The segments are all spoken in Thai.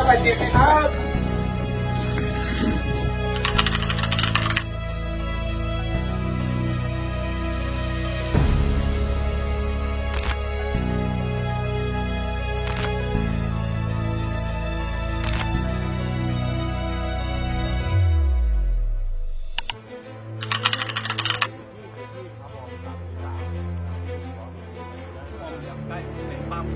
ับบาดเจ็บไหมครับใกล้เป็นปั๊ม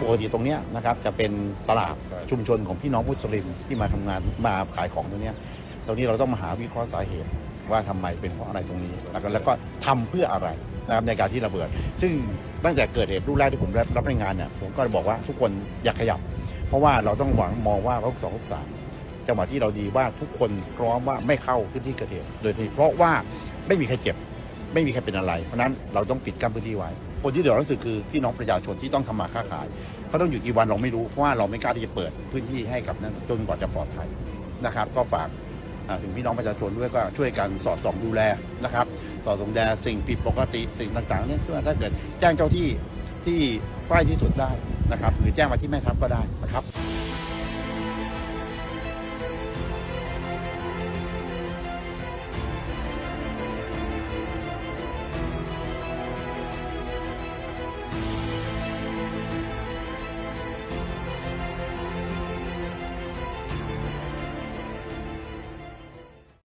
ปกติตรงเนี้ยนะครับจะเป็นตลาดชุมชนของพี่น้องมุสลิมที่มาทำงานมาขายของตรงเนี้ยตรงนี้เราต้องมาหาวิเคราะห์สาเหตุว่าทำไมเป็นเพราะอะไรตรงนี้แล้วก็แล้วก็ทำเพื่ออะไรนะครับในการที่ระเบิด ซึ่งตั้งแต่เกิดเหตุรูปแรกที่ผมรับรับรายงานเนี่ยผมก็บอกว่าทุกคนอย่าขยับ เพราะว่าเราต้องหวังมองว่ารักสองรักสามจังหวะที่เราดีว่าทุกคนพร้อมว่าไม่เข้าพื้นที่เกิดเหตุโดยที่เพราะว่าไม่มีใครเจ็บ ไม่มีใครเป็นอะไร เพราะฉะนั้นเราต้องปิดกั้นพื้นที่ไว้ คนที่เดือดร้อนสุดคือพี่น้องประชาชนที่ต้องทำมาค้าขายเขาต้องอยู่กี่วันเราไม่รู้เพราะว่าเราไม่กล้าที่จะเปิดพื้นที่ให้กับนั้นจนกว่าจะปลอดภัยนะครับ ก็ฝากถึงพี่น้องประชาชนด้วยก็ช่วยกันสอดส่องดูแลนะครับ สอดส่องดูแลสิ่งผิดปกติสิ่งต่างๆเนี่ยถ้าเกิดแจ้งเจ้าที่ที่ใกล้ที่สุดได้นะครับ หรือแจ้งมาที่แม่ทัพก็ได้นะครับ